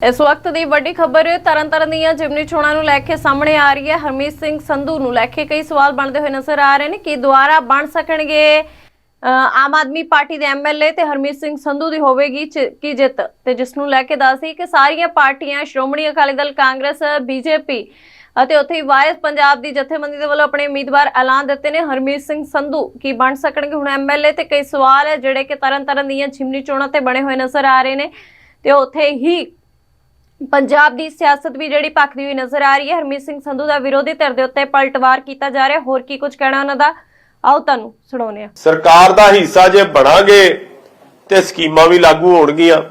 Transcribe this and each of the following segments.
ਇਸ ਵਕਤ ਦੀ ਵੱਡੀ ਖਬਰ ਤਰਨਤਾਰਨ ਦੀਆਂ ਜਿਮਨੀ ਚੋਣਾਂ ਨੂੰ ਲੈ ਕੇ ਸਾਹਮਣੇ ਆ ਰਹੀ ਹੈ। ਹਰਮੀਤ ਸਿੰਘ ਸੰਧੂ ਨੂੰ ਲੈ ਕੇ ਕਈ ਸਵਾਲ ਬਣਦੇ ਹੋਏ ਨਜ਼ਰ ਆ ਰਹੇ ਨੇ ਕਿ ਦੁਆਰਾ ਬਣ ਸਕਣਗੇ ਆਮ ਆਦਮੀ ਪਾਰਟੀ ਦੇ ਐਮਐਲਏ ਤੇ ਹਰਮੀਤ ਸਿੰਘ ਸੰਧੂ ਦੀ ਹੋਵੇਗੀ ਕੀ ਜਿੱਤ? ਤੇ ਜਿਸ ਨੂੰ ਲੈ ਕੇ ਦੱਸਦੀ ਕਿ ਸਾਰੀਆਂ ਪਾਰਟੀਆਂ, ਸ਼੍ਰੋਮਣੀ ਅਕਾਲੀ ਦਲ, ਕਾਂਗਰਸ, ਬੀਜੇਪੀ ਅਤੇ ਉੱਥੇ ਹੀ ਵਾਇਸ ਪੰਜਾਬ ਦੀ ਜਥੇਬੰਦੀ ਦੇ ਵੱਲੋਂ ਆਪਣੇ ਉਮੀਦਵਾਰ ਐਲਾਨ ਦਿੱਤੇ ਨੇ। ਹਰਮੀਤ ਸਿੰਘ ਸੰਧੂ ਕੀ ਬਣ ਸਕਣਗੇ? ਹੁਣ ਐਮਐਲਏ ਤੇ ਕਈ ਸਵਾਲ ਹੈ ਜਿਹੜੇ ਕਿ ਤਰਨਤਾਰਨ ਦੀਆਂ ਜਿਮਨੀ ਚੋਣਾਂ ਤੇ ਬਣੇ ਹੋਏ ਨਜ਼ਰ ਆ ਰਹੇ ਨੇ। ਤੇ ਉੱਥੇ ਹੀ ਪੰਜਾਬ ਦੀ ਸਿਆਸਤ ਵੀ ਜਿਹੜੀ ਭਖਦੀ ਹੋਈ ਨਜ਼ਰ ਆ ਰਹੀ ਹੈ। ਹਰਮੀਤ ਸਿੰਘ ਸੰਧੂ ਦਾ ਵਿਰੋਧੀ ਧਿਰ ਦੇ ਉੱਤੇ ਪਲਟਵਾਰ ਕੀਤਾ ਜਾ ਰਿਹਾ। ਹੋਰ ਕੀ ਕੁਝ ਕਹਿਣਾ ਉਹਨਾਂ ਦਾ? ਆਓ ਤੁਹਾਨੂੰ ਸੁਣਾਉਂਦੇ ਹਾਂ। ਸਰਕਾਰ ਦਾ ਹਿੱਸਾ ਜੇ ਬਣਾਂਗੇ ਤੇ ਸਕੀਮਾਂ ਵੀ ਲਾਗੂ ਹੋਣਗੀਆਂ।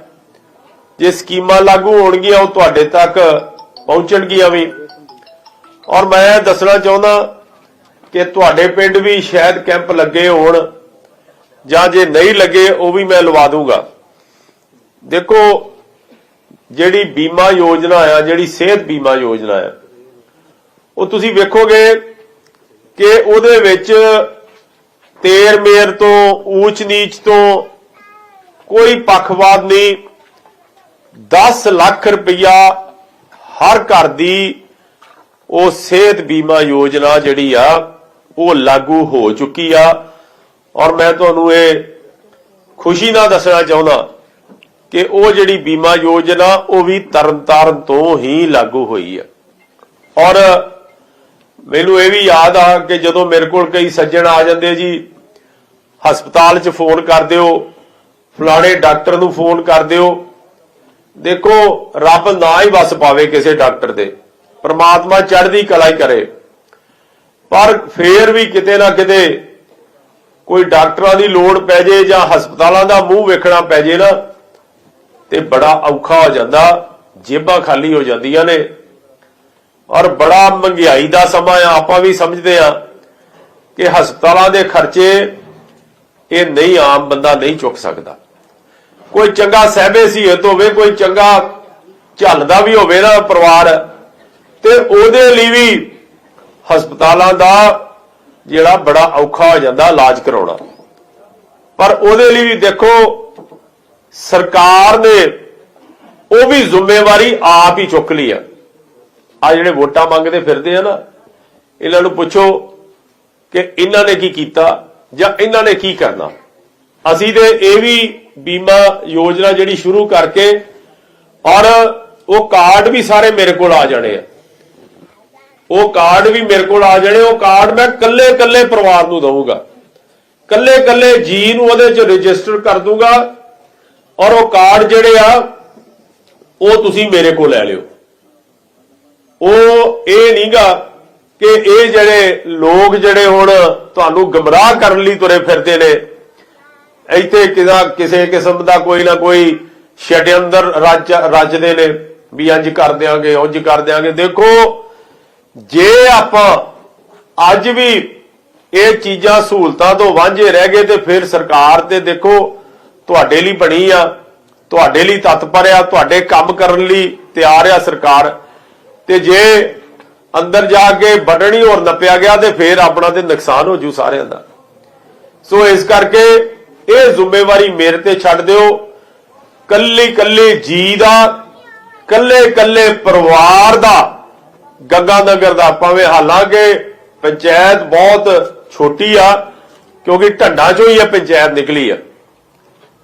ਜੇ ਸਕੀਮਾਂ ਲਾਗੂ ਹੋਣਗੀਆਂ, ਉਹ ਤੁਹਾਡੇ ਤੱਕ ਪਹੁੰਚਣਗੀਆਂ ਵੀ। ਔਰ ਮੈਂ ਦੱਸਣਾ ਚਾਹੁੰਦਾ ਕਿ ਤੁਹਾਡੇ ਪਿੰਡ ਵੀ ਸ਼ਾਇਦ ਕੈਂਪ ਲੱਗੇ ਹੋਣ ਜਾਂ ਜੇ ਨਹੀਂ ਲੱਗੇ, ਉਹ ਵੀ ਮੈਂ ਲਵਾ ਦੂੰਗਾ। ਦੇਖੋ ਜਿਹੜੀ ਬੀਮਾ ਯੋਜਨਾ ਆ, ਜਿਹੜੀ ਸਿਹਤ ਬੀਮਾ ਯੋਜਨਾ ਆ, ਉਹ ਤੁਸੀਂ ਵੇਖੋਗੇ ਕਿ ਉਹਦੇ ਵਿੱਚ ਤੇਰ ਮੇਰ ਤੋਂ ਊਚ ਨੀਚ ਤੋਂ ਕੋਈ ਪੱਖਵਾਦ ਨਹੀਂ 10 ਲੱਖ ਰੁਪਇਆ ਹਰ ਘਰ ਦੀ ਉਹ ਸਿਹਤ ਬੀਮਾ ਯੋਜਨਾ ਜਿਹੜੀ ਆ, ਉਹ ਲਾਗੂ ਹੋ ਚੁੱਕੀ ਆ। ਔਰ ਮੈਂ ਤੁਹਾਨੂੰ ਇਹ ਖੁਸ਼ੀ ਨਾਲ ਦੱਸਣਾ ਚਾਹੁੰਦਾ ਕਿ ਉਹ ਜਿਹੜੀ ਬੀਮਾ ਯੋਜਨਾ, ਉਹ ਵੀ ਤਰਨਤਾਰਨ ਤੋਂ ਹੀ ਲਾਗੂ ਹੋਈ ਆ। ਔਰ ਮੈਨੂੰ ਇਹ ਵੀ ਯਾਦ ਆ ਕਿ ਜਦੋਂ ਮੇਰੇ ਕੋਲ ਕਈ ਸੱਜਣ ਆ ਜਾਂਦੇ ਜੀ, ਹਸਪਤਾਲ 'ਚ ਫੋਨ ਕਰ ਦਿਓ, ਫਲਾਣੇ ਡਾਕਟਰ ਨੂੰ ਫੋਨ ਕਰ ਦਿਓ, ਦੇਖੋ ਰੱਬ ਨਾ ਹੀ ਵਸ ਪਾਵੇ ਕਿਸੇ ਡਾਕਟਰ ਦੇ, ਪਰਮਾਤਮਾ ਚੜ੍ਹਦੀ ਕਲਾ ਹੀ ਕਰੇ। ਪਰ ਫੇਰ ਵੀ ਕਿਤੇ ਨਾ ਕਿਤੇ ਕੋਈ ਡਾਕਟਰਾਂ ਦੀ ਲੋੜ ਪੈ ਜੇ ਜਾਂ ਹਸਪਤਾਲਾਂ ਦਾ ਮੂੰਹ ਵੇਖਣਾ ਪੈ ਜੇ ਨਾ ਤੇ ਬੜਾ ਔਖਾ ਹੋ ਜਾਂਦਾ, ਜੇਬਾਂ ਖਾਲੀ ਹੋ ਜਾਂਦੀਆਂ ਨੇ। ਔਰ ਬੜਾ ਮਹਿੰਗਾਈ ਦਾ ਸਮਾਂ ਆ, ਆਪਾਂ ਵੀ ਸਮਝਦੇ ਆ ਕਿ ਹਸਪਤਾਲਾਂ ਦੇ ਖਰਚੇ ਇਹ ਨਹੀਂ ਆਮ ਬੰਦਾ ਨਹੀਂ ਚੁੱਕ ਸਕਦਾ। ਕੋਈ ਚੰਗਾ ਸਹਿਬੇ ਸੀਹਤ ਹੋਵੇ ਕੋਈ ਚੰਗਾ ਝੱਲਦਾ ਵੀ ਹੋਵੇ ਨਾ ਪਰਿਵਾਰ, ਤੇ ਉਹਦੇ ਲਈ ਵੀ ਹਸਪਤਾਲਾਂ ਦਾ ਜਿਹੜਾ ਬੜਾ ਔਖਾ ਹੋ ਜਾਂਦਾ, ਇਲਾਜ ਕਰਾਉਣਾ। ਪਰ ਉਹਦੇ ਲਈ ਵੀ ਦੇਖੋ ਸਰਕਾਰ ਨੇ ਉਹ ਵੀ ਜ਼ਿੰਮੇਵਾਰੀ ਆਪ ਹੀ ਚੁੱਕ ਲਈ ਆ। ਆ ਜਿਹੜੇ ਵੋਟਾਂ ਮੰਗਦੇ ਫਿਰਦੇ ਆ ਨਾ, ਇਹਨਾਂ ਨੂੰ ਪੁੱਛੋ ਕਿ ਇਹਨਾਂ ਨੇ ਕੀ ਕੀਤਾ ਜਾਂ ਇਹਨਾਂ ਨੇ ਕੀ ਕਰਨਾ। ਅਸੀਂ ਤੇ ਇਹ ਵੀ ਬੀਮਾ ਯੋਜਨਾ ਜਿਹੜੀ ਸ਼ੁਰੂ ਕਰਕੇ ਔਰ ਉਹ ਕਾਰਡ ਵੀ ਸਾਰੇ ਮੇਰੇ ਕੋਲ ਆ ਜਾਣੇ ਆ। ਉਹ ਕਾਰਡ ਵੀ ਮੇਰੇ ਕੋਲ ਆ ਜਾਣੇ, ਉਹ ਕਾਰਡ ਮੈਂ ਕੱਲੇ ਕੱਲੇ ਪਰਿਵਾਰ ਨੂੰ ਦਊਂਗਾ। ਕੱਲੇ ਕੱਲੇ ਜੀ ਨੂੰ ਉਹਦੇ ਚ ਰਜਿਸਟਰ ਕਰ ਦੂੰਗਾ ਔਰ ਉਹ ਕਾਰਡ ਜਿਹੜੇ ਆ, ਉਹ ਤੁਸੀਂ ਮੇਰੇ ਕੋਲ ਲੈ ਲਿਓ। ਉਹ ਇਹ ਨਹੀਂਗਾ ਕਿ ਇਹ ਜਿਹੜੇ ਲੋਕ ਜਿਹੜੇ ਹੁਣ ਤੁਹਾਨੂੰ ਗਮਰਾਹ ਕਰਨ ਲਈ ਤੁਰੇ ਫਿਰਦੇ ਨੇ, ਇੱਥੇ ਕਿਦਾ ਕਿਸੇ ਕਿਸਮ ਦਾ ਕੋਈ ਨਾ ਕੋਈ ਛਡਿਆੰਦਰ ਰੱਜ, ਰੱਜਦੇ ਨੇ ਵੀ ਇੰਜ ਕਰ ਦਿਆਂਗੇ, ਉਂਝ ਕਰ ਦਿਆਂਗੇ। ਦੇਖੋ, ਜੇ ਆਪਾਂ ਅੱਜ ਵੀ ਇਹ ਚੀਜ਼ਾਂ ਸਹੂਲਤਾਂ ਤੋਂ ਵਾਂਝੇ ਰਹਿ ਗਏ ਤੇ ਫਿਰ ਸਰਕਾਰ ਤੇ ਦੇਖੋ ਤੁਹਾਡੇ ਲਈ ਬਣੀ ਆ, ਤੁਹਾਡੇ ਲਈ ਤਤਪਰ ਆ, ਤੁਹਾਡੇ ਕੰਮ ਕਰਨ ਲਈ ਤਿਆਰ ਆ ਸਰਕਾਰ। ਤੇ ਜੇ ਅੰਦਰ ਜਾ ਕੇ ਬਟਣੀ ਹੋਰ ਨੱਪਿਆ ਗਿਆ ਤੇ ਫੇਰ ਆਪਣਾ ਤੇ ਨੁਕਸਾਨ ਹੋ ਜੂ ਸਾਰਿਆਂ ਦਾ। ਸੋ ਇਸ ਕਰਕੇ ਇਹ ਜ਼ਿੰਮੇਵਾਰੀ ਮੇਰੇ ਤੇ ਛੱਡ ਦਿਓ। ਕੱਲੀ ਕੱਲੀ ਜੀ ਦਾ, ਕੱਲੇ ਕੱਲੇ ਪਰਿਵਾਰ ਦਾ, ਗੰਗਾ ਨਗਰ ਦਾ ਭਾਵੇਂ ਹਾਲਾਂਕਿ ਪੰਚਾਇਤ ਬਹੁਤ ਛੋਟੀ ਆ, ਕਿਉਂਕਿ ਢੰਡਾਂ ਚੋਂ ਹੀ ਇਹ ਪੰਚਾਇਤ ਨਿਕਲੀ ਆ।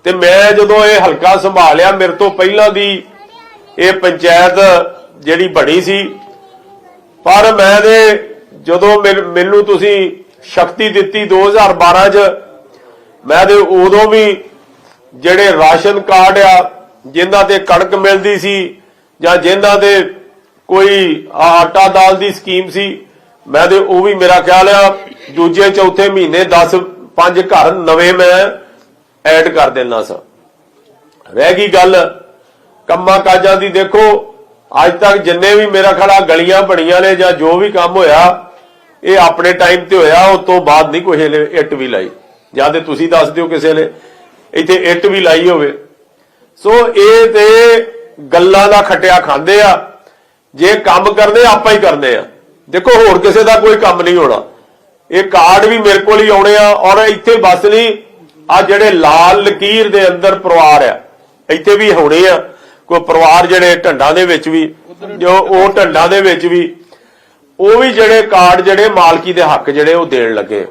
ਤੇ ਮੈਂ ਜਦੋਂ ਇਹ ਹਲਕਾ ਸੰਭਾਲਿਆ, ਮੇਰੇ ਤੋਂ ਪਹਿਲਾਂ ਦੀ ਇਹ ਪੰਚਾਇਤ ਜਿਹੜੀ ਬਣੀ ਸੀ, ਪਰ ਮੈਂ ਦੇ ਜਦੋਂ ਮੈਨ- ਮੈਨੂੰ ਤੁਸੀਂ ਸ਼ਕਤੀ ਦਿੱਤੀ 2012 ਚ, ਮੈਂ ਦੇ ਉਦੋਂ ਵੀ ਜਿਹੜੇ ਰਾਸ਼ਨ ਕਾਰਡ ਆ, ਜਿਨ੍ਹਾਂ ਤੇ ਕਣਕ ਮਿਲਦੀ ਸੀ, ਜਾਂ ਜਿਨ੍ਹਾਂ ਦੇ ਕੋਈ ਆਟਾ ਦਾਲ ਦੀ ਸਕੀਮ ਸੀ, ਮੈਂ ਤੇ ਉਹ ਵੀ ਮੇਰਾ ਖਿਆਲ ਆ, ਦੂਜੇ ਚੌਥੇ ਮਹੀਨੇ 10 ਪੰਜ ਘਰ ਨਵੇਂ ਮੈਂ ਐਡ ਕਰ ਦੇਣਾ ਸਾਂ। ਰਹਿ ਗਈ ਗੱਲ। ਕੰਮਾਂ ਕਾਜਾਂ ਦੀ ਦੇਖੋ, ਅੱਜ ਤੱਕ ਜਿੰਨੇ ਵੀ ਮੇਰਾ ਖੜਾ ਗਲੀਆਂ ਬਣੀਆਂ ਨੇ ਜਾਂ ਜੋ ਵੀ ਕੰਮ ਹੋਇਆ, ਇਹ ਆਪਣੇ ਟਾਈਮ ਤੇ ਹੋਇਆ, ਉਸ ਤੋਂ ਬਾਅਦ ਨਹੀਂ ਕੋਈ ਹਲੇ ਇੱਟ ਵੀ ਲਾਈ। ਜਾਂ ਤੇ ਤੁਸੀਂ ਦੱਸ ਦਿਓ ਕਿਸੇ ਨੇ, ਇੱਥੇ ਇੱਟ ਵੀ ਲਾਈ ਹੋਵੇ। ਸੋ ਇਹ ਤੇ ਗੱਲਾਂ ਦਾ ਖਟਿਆ ਖਾਂਦੇ ਆ। ਜੇ ਕੰਮ ਕਰਦੇ, ਆਪਾਂ ਹੀ ਕਰਦੇ ਆ। ਦੇਖੋ, ਹੋਰ ਕਿਸੇ ਦਾ ਕੋਈ ਕੰਮ ਨਹੀਂ ਹੋਣਾ। ਇਹ ਕਾਰਡ ਵੀ ਮੇਰੇ ਕੋਲ ਹੀ ਆਉਣੇ ਆ, ਔਰ ਇੱਥੇ ਬਸ ਨਹੀਂ ਆ ਜਿਹੜੇ ਲਾਲ ਲਕੀਰ ਦੇ ਅੰਦਰ ਪਰਿਵਾਰ ਆ, ਇੱਥੇ ਵੀ ਹੋਣੇ ਆ, ਕੋਈ ਪਰਿਵਾਰ ਜਿਹੜੇ ਢੰਡਾਂ ਦੇ ਵਿੱਚ ਵੀ, ਜੋ ਉਹ ਢੰਡਾਂ ਦੇ ਵਿੱਚ ਵੀ, ਉਹ ਵੀ ਜਿਹੜੇ ਕਾਰਡ ਜਿਹੜੇ ਮਾਲਕੀ ਦੇ ਹੱਕ ਜਿਹੜੇ ਉਹ ਦੇਣ ਲੱਗੇ